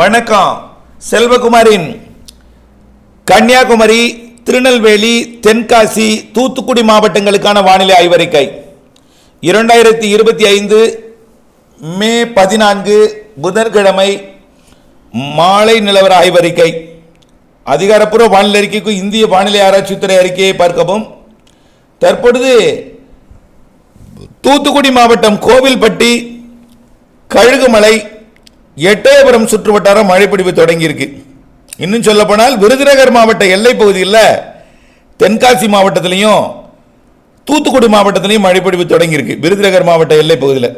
வணக்கம். செல்வகுமாரின் கன்னியாகுமரி திருநெல்வேலி தென்காசி தூத்துக்குடி மாவட்டங்களுக்கான வானிலை ஆய்வறிக்கை. இரண்டாயிரத்தி இருபத்தி ஐந்து மே பதினான்கு புதன்கிழமை மாலை நிலவர ஆய்வறிக்கை. அதிகாரப்பூர்வ வானிலை அறிக்கைக்கு இந்திய வானிலை ஆராய்ச்சித்துறை அறிக்கையை பார்க்கவும். தற்பொழுது தூத்துக்குடி மாவட்டம் கோவில்பட்டி கழுகுமலை எட்டயபுரம் சுற்றுவட்டாரம் மழைப்பிடிப்பு தொடங்கியிருக்கு. இன்னும் சொல்லப்போனால் விருதுநகர் மாவட்ட எல்லை பகுதியில் தென்காசி மாவட்டத்திலையும் தூத்துக்குடி மாவட்டத்திலையும் மழைப்பிடிப்பு தொடங்கியிருக்கு விருதுநகர் மாவட்ட எல்லை பகுதியில்.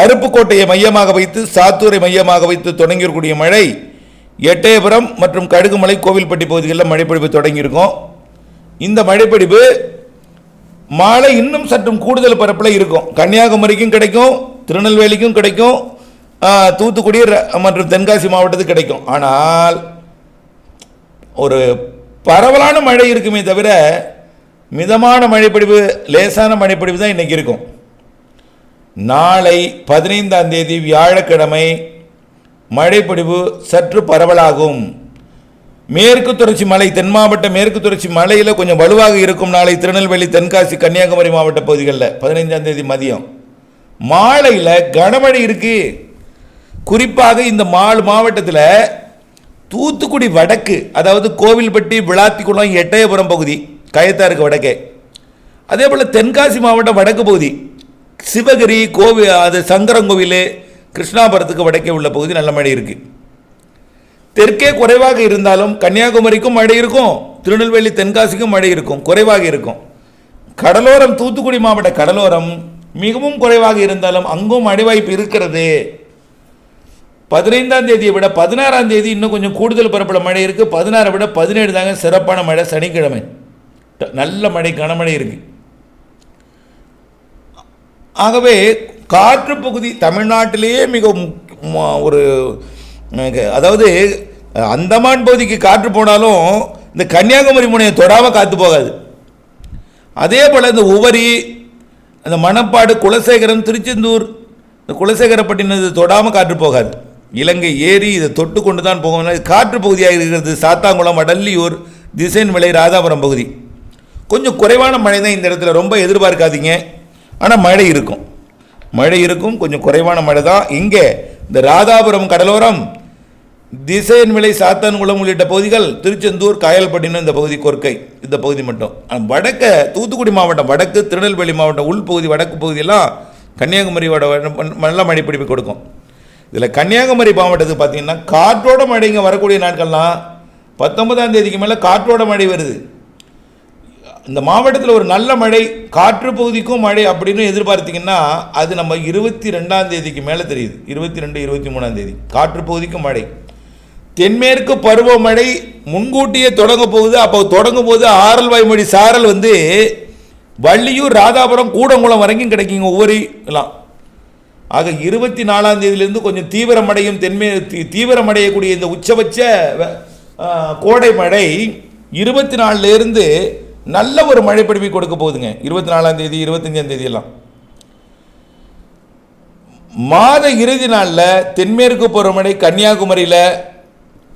அருப்புக்கோட்டையை மையமாக வைத்து சாத்தூரை மையமாக வைத்து தொடங்கியிருக்கக்கூடிய மழை எட்டயபுரம் மற்றும் கடுகுமலை கோவில்பட்டி பகுதிகளில் மழைப்பிடிப்பு தொடங்கியிருக்கும். இந்த மழைப்பிடிப்பு மாலை இன்னும் சற்றும் கூடுதல் பரப்பில் இருக்கும். கன்னியாகுமரிக்கும் கிடைக்கும் திருநெல்வேலிக்கும் கிடைக்கும் தூத்துக்குடி மற்றும் தென்காசி மாவட்டத்துக்கு கிடைக்கும். ஆனால் ஒரு பரவலான மழை இருக்குமே தவிர மிதமான மழைப்பிடிவு லேசான மழைப்பிடிவு தான் இன்றைக்கி இருக்கும். நாளை பதினைந்தாம் தேதி வியாழக்கிழமை மழைப்பிடிவு சற்று பரவலாகும். மேற்கு தொடர்ச்சி மலை தென் மாவட்ட மேற்கு தொடர்ச்சி மலையில் கொஞ்சம் வலுவாக இருக்கும் நாளை திருநெல்வேலி தென்காசி கன்னியாகுமரி மாவட்ட பகுதிகளில் பதினைஞ்சாம் தேதி மதியம். மாலையில் கனமழை இருக்குது குறிப்பாக இந்த மால் மாவட்டத்தில் தூத்துக்குடி வடக்கு அதாவது கோவில்பட்டி விளாத்திக்குளம் எட்டயபுரம் பகுதி கயத்தாருக்கு வடக்கே. அதே போல் தென்காசி மாவட்டம் வடக்கு பகுதி சிவகிரி கோவி அது சங்கரங்கோவில் கிருஷ்ணாபுரத்துக்கு வடக்கே உள்ள பகுதி நல்ல மழை இருக்குது தெற்கே குறைவாக இருந்தாலும் கன்னியாகுமரிக்கும் மழை இருக்கும் திருநெல்வேலி தென்காசிக்கும் மழை இருக்கும் குறைவாக இருக்கும். கடலோரம் தூத்துக்குடி மாவட்ட கடலோரம் மிகவும் குறைவாக இருந்தாலும் அங்கும் மழை வாய்ப்பு இருக்கிறது. பதினைந்தாம் தேதியை விட பதினாறாம் தேதி இன்னும் கொஞ்சம் கூடுதல் பரப்பளவு மழை இருக்குது பதினாறை விட பதினேழு தாங்க சிறப்பான மழை சனிக்கிழமை. நல்ல மழை கனமழை இருக்குது ஆகவே காற்று பகுதி தமிழ்நாட்டிலேயே மிக ஒரு அதாவது அந்தமான் பகுதிக்கு காற்று போனாலும் இந்த கன்னியாகுமரி முனையை தொடாமல் காற்று போகாது. அதே போல் இந்த உவரி அந்த மணப்பாடு குலசேகரம் திருச்செந்தூர் இந்த குலசேகரப்பட்டினது தொடாமல் காற்று போகாது. இலங்கை ஏரி இதை தொட்டு கொண்டு தான் போகும். இது காற்று பகுதியாக இருக்கிறது சாத்தாங்குளம் வடல்லியூர் திசைன் மலை ராதாபுரம் பகுதி. கொஞ்சம் குறைவான மழை தான் இந்த இடத்துல ரொம்ப எதிர்பார்க்காதீங்க. ஆனால் மழை இருக்கும். மழை இருக்கும் கொஞ்சம் குறைவான மழை தான். இங்கே இந்த ராதாபுரம் கடலோரம் திசையன்விளை சாத்தான்குளம் உள்ளிட்ட பகுதிகள் திருச்செந்தூர் காயல்பட்டினம் இந்த பகுதி கொர்க்கை இந்த பகுதி மட்டும். ஆனா, வடக்க தூத்துக்குடி மாவட்டம் வடக்கு திருநெல்வேலி மாவட்டம் உள்பகுதி வடக்கு பகுதியெல்லாம் கன்னியாகுமரி நல்ல மழை பிடிப்பு கொடுக்கும். இதில் கன்னியாகுமரி மாவட்டத்துக்கு பார்த்தீங்கன்னா காற்றோட மழைங்க இங்கே வரக்கூடிய நாட்கள்லாம் பத்தொன்பதாம் தேதிக்கு மேலே காற்றோட மழை வருது. இந்த மாவட்டத்தில் ஒரு நல்ல மழை காற்று பகுதிக்கும் மழை அப்படின்னு எதிர்பார்த்தீங்கன்னா அது நம்ம இருபத்தி ரெண்டாம் தேதிக்கு மேலே தெரியுது. இருபத்தி ரெண்டு இருபத்தி மூணாம் தேதி. காற்று பகுதிக்கும் மழை. தென்மேற்கு பருவமழை முன்கூட்டியே தொடங்க போகுது. அப்போ தொடங்கும் போது ஆரல் வாய்மொழி சாரல் வந்து வள்ளியூர் ராதாபுரம் கூடங்குளம் வரைக்கும் கிடைக்குங்க ஒவ்வொரு எல்லாம். ஆக இருபத்தி நாலாம் தேதியிலிருந்து கொஞ்சம் தீவிரமடையும் தென்மே தீ- தீவிரமடையக்கூடிய இந்த உச்சபட்ச வ- கோடை மழை இருபத்தி நாலுலேருந்து நல்ல ஒரு மழை பிடிப்பை கொடுக்க போகுதுங்க. இருபத்தி நாலாம் தேதி இருபத்தஞ்சாம் தேதியெல்லாம். மாத இறுதி நாளில் தென்மேற்கு பருவமழை கன்னியாகுமரியில்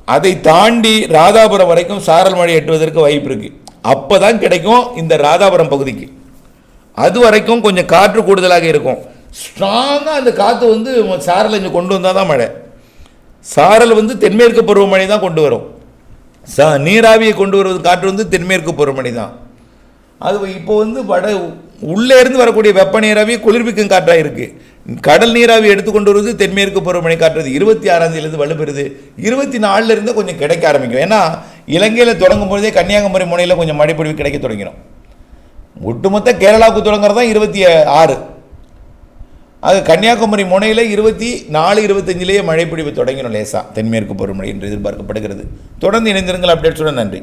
அதை தாண்டி ராதாபுரம் வரைக்கும் சாரல் மழை எட்டுவதற்கு வாய்ப்பு இருக்குது அப்போ தான் கிடைக்கும் இந்த ராதாபுரம் பகுதிக்கு. அது வரைக்கும் கொஞ்சம் காற்று கூடுதலாக இருக்கும். ஸ்ட்ராங்காக அந்த காற்று வந்து சாரலை இங்கே கொண்டு வந்தால் தான் மழை. சாரல் வந்து தென்மேற்கு பருவமழை தான் கொண்டு வரும். ச நீராவியை கொண்டு வருவது காற்று வந்து தென்மேற்கு பருவமழை தான். அது இப்போ வந்து வட உள்ளேருந்து வரக்கூடிய வெப்ப நீராவி குளிர்விக்கும் காற்றாக இருக்குது கடல் நீராவி எடுத்துக்கொண்டு வருவது தென்மேற்கு பருவமழை காற்று. இருபத்தி ஆறாம் தேதியிலிருந்து வலுப்பெறுது. இருபத்தி நாலுலேருந்து கொஞ்சம் கிடைக்க ஆரம்பிக்கும். ஏன்னா இலங்கையில் தொடங்கும் பொழுதே கன்னியாகுமரி முனையில் கொஞ்சம் மழைப்பொழிவு கிடைக்க தொடங்கிடும் ஒட்டுமொத்த கேரளாவுக்கு தொடங்குறது தான் இருபத்தி ஆறு. அது கன்னியாகுமரி முனையில் இருபத்தி நாலு இருபத்தஞ்சிலேயே மழைப்பிடிவு தொடங்கிடும் லேசா. தென்மேற்கு பருவமழை என்று எதிர்பார்க்கப்படுகிறது. தொடர்ந்து இணைந்திருங்கள். அப்டேட்ஸுடன் நன்றி.